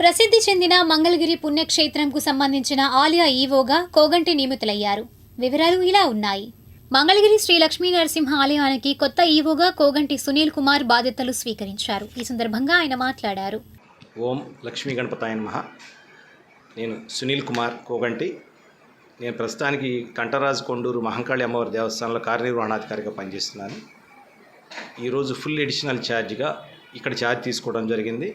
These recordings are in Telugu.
ప్రసిద్ధి చెందిన మంగళగిరి పుణ్యక్షేత్రంకు సంబంధించిన ఆలయ ఈవోగా కోగంటి నియమితులయ్యారు. వివరాలు ఇలా ఉన్నాయి. మంగళగిరి శ్రీ లక్ష్మీ నరసింహ ఆలయానికి కొత్త ఈవోగా కోగంటి సునీల్ కుమార్ బాధ్యతలు స్వీకరించారు. ఈ సందర్భంగా ఆయన మాట్లాడారు. ఓం లక్ష్మీ గణపతాయ నమః. నేను సునీల్ కుమార్ కోగంటి. నేను ప్రస్తుతానికి కంటరాజు కొండూరు మహంకాళి అమ్మవారి దేవస్థానంలో కార్యనిర్వహణాధికారిగా పనిచేస్తున్నాను. ఈరోజు ఫుల్ ఎడిషనల్ ఛార్జ్గా ఇక్కడ ఛార్జ్ తీసుకోవడం జరిగింది.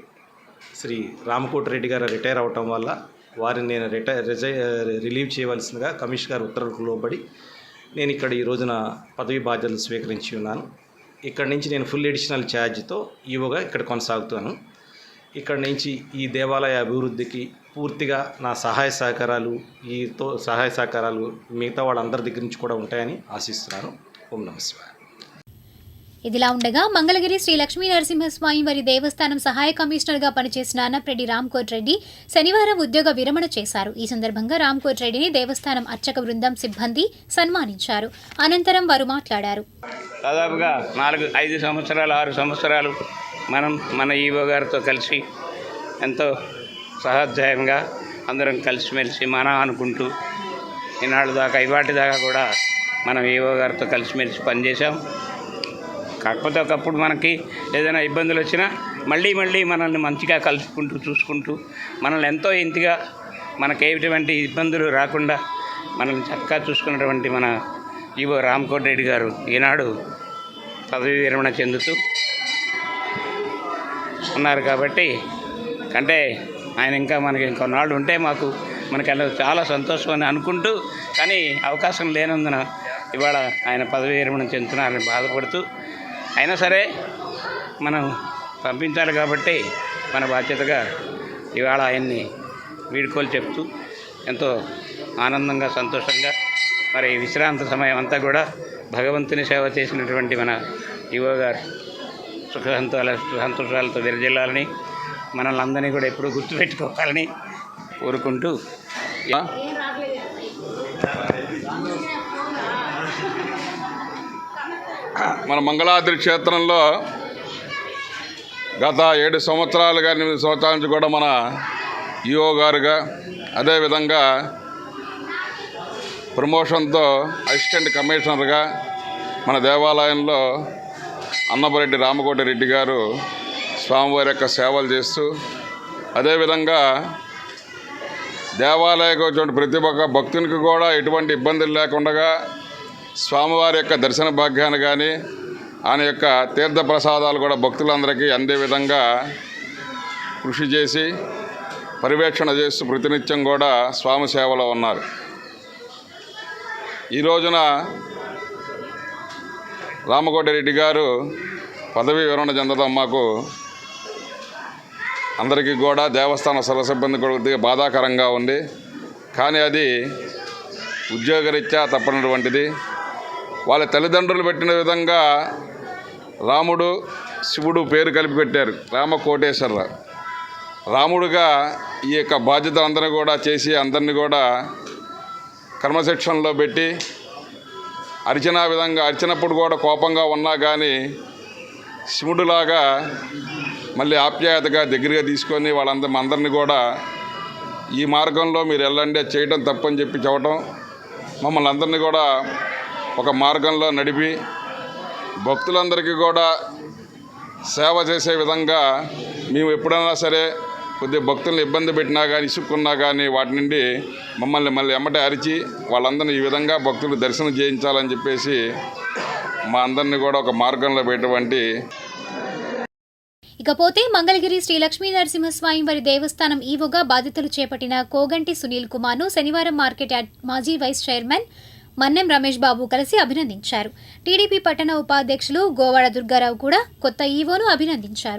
శ్రీ రామకోటిరెడ్డి గారు రిటైర్ అవటం వల్ల వారిని నేను రిటైర్ రిజై రిలీవ్ చేయవలసిందిగా కమిషనర్ గారు ఉత్తర్వులకు లోబడి నేను ఇక్కడ ఈ రోజున పదవి బాధ్యతలు స్వీకరించి ఉన్నాను. ఇక్కడ నుంచి నేను ఫుల్ ఎడిషనల్ ఛార్జ్తో ఈవోగా ఇక్కడ కొనసాగుతాను. ఇక్కడ నుంచి ఈ దేవాలయ అభివృద్ధికి పూర్తిగా నా సహాయ సహకారాలు ఈతో సహాయ సహకారాలు మిగతా వాళ్ళందరి దగ్గర నుంచి కూడా ఉంటాయని ఆశిస్తున్నాను. ఓం నమస్కారం ఇదిలా ఉండగా మంగళగిరి శ్రీ లక్ష్మీ నరసింహస్వామి వారి దేవస్థానం సహాయ కమిషనర్గా పనిచేసిన అన్నప్రెడ్డి రామ్కోట్ రెడ్డి శనివారం ఉద్యోగ విరమణ చేశారు. ఈ సందర్భంగా రామ్కోట్ రెడ్డిని దేవస్థానం అర్చక బృందం సిబ్బంది సన్మానించారు. అనంతరం వారు మాట్లాడారు. దాదాపుగా నాలుగు ఐదు సంవత్సరాలు ఆరు సంవత్సరాలు మనం మన ఈవో గారితో కలిసి ఎంతో సహాధ్యాయంగా అందరం కలిసిమెలిసి మన అనుకుంటూ ఈనాడు దాకా ఇవాటి దాకా కూడా మనం ఈవో గారితో కలిసిమెలిసి పనిచేసాం కాకపోతే ఒకప్పుడు మనకి ఏదైనా ఇబ్బందులు వచ్చినా మళ్ళీ మళ్ళీ మనల్ని మంచిగా కలుసుకుంటూ చూసుకుంటూ మనల్ని ఎంతో ఇంతగా మనకి ఎటువంటి ఇబ్బందులు రాకుండా మనల్ని చక్కగా చూసుకున్నటువంటి మన ఈవో రామ్కోట్ రెడ్డి గారు ఈనాడు పదవి విరమణ చెందుతూ ఉన్నారు కాబట్టి అంటే ఆయన ఇంకా మనకి ఇంకొన్నాళ్ళు ఉంటే మాకు మనకి అలా చాలా సంతోషం అని అనుకుంటూ కానీ అవకాశం లేనందున ఇవాళ ఆయన పదవి విరమణ చెందుతున్నారని బాధపడుతూ అయినా సరే మనం పంపించాలి కాబట్టి మన బాధ్యతగా ఇవాళ ఆయన్ని వీడుకోలు చెప్తూ ఎంతో ఆనందంగా సంతోషంగా మరి విశ్రాంత సమయం అంతా కూడా భగవంతుని సేవ చేసినటువంటి మన యువ గారు సుఖ సంతోషాల సంతోషాలతో విరజిల్లాలని మనల్ని అందరినీ కూడా ఎప్పుడూ గుర్తుపెట్టుకోవాలని కోరుకుంటూ మన మంగళాద్రి క్షేత్రంలో గత ఏడు సంవత్సరాలుగా ఎనిమిది సంవత్సరాల నుంచి కూడా మన ఈఓ గారుగా అదేవిధంగా ప్రమోషన్తో అసిస్టెంట్ కమిషనర్గా మన దేవాలయంలో అన్నపరెడ్డి రామకోటి రెడ్డి గారు స్వామివారి యొక్క సేవలు చేస్తూ అదేవిధంగా దేవాలయకు వచ్చిన ప్రతి ఒక్క భక్తునికి కూడా ఎటువంటి ఇబ్బందులు లేకుండా స్వామివారి యొక్క దర్శన భాగ్యాన్ని కానీ ఆయన యొక్క తీర్థ ప్రసాదాలు కూడా భక్తులందరికీ అందే విధంగా కృషి చేసి పర్యవేక్షణ చేస్తూ ప్రతినిత్యం కూడా స్వామి సేవలో ఉన్నారు. ఈ రోజున రామకోటి రెడ్డి గారు పదవి వివరణ చెందడం మాకు అందరికీ కూడా దేవస్థాన సర్వ సిబ్బంది కొద్దిగా బాధాకరంగా ఉంది. కానీ అది ఉద్యోగరీత్యా తప్పనటువంటిది. వాళ్ళ తల్లిదండ్రులు పెట్టిన విధంగా రాముడు శివుడు పేరు కలిపి పెట్టారు. రామ కోటేశ్వరరావు రాముడుగా ఈ యొక్క బాధ్యత అందరిని కూడా చేసి అందరినీ కూడా కర్మశిక్షణలో పెట్టి అరిచిన విధంగా అరిచినప్పుడు కూడా కోపంగా ఉన్నా కానీ శివుడులాగా మళ్ళీ ఆప్యాయతగా దగ్గరగా తీసుకొని వాళ్ళందరి అందరినీ కూడా ఈ మార్గంలో మీరు వెళ్ళండి చేయడం తప్పని చెప్పి చెప్పటం మమ్మల్ని అందరినీ కూడా ఒక మార్గంలో నడిపి భక్తులందరికీ కూడా సేవ చేసే విధంగా మేము ఎప్పుడైనా సరే కొద్దిగా భక్తులను ఇబ్బంది పెట్టినా కానీ ఇసుక్కున్నా కానీ వాటి నుండి మమ్మల్ని మళ్ళీ ఎమ్మటే అరిచి వాళ్ళందరినీ ఈ విధంగా భక్తులు దర్శనం చేయించాలని చెప్పేసి మా అందరినీ కూడా ఒక మార్గంలో పెట్టేటువంటి ఇకపోతే మంగళగిరి శ్రీ లక్ష్మీ నరసింహస్వామి వారి దేవస్థానం ఈవోగా బాధ్యతలు చేపట్టిన కోగంటి సునీల్ కుమార్ను శనివారం మార్కెట్ యార్డ్ మాజీ వైస్ చైర్మన్ మన్నెం రమేష్ బాబు కలిసి అభినందించారు. టీడీపీ పట్టణ ఉపాధ్యక్షులు గోవాడ దుర్గారావు కూడా కొత్త ఈవోను అభినందించారు.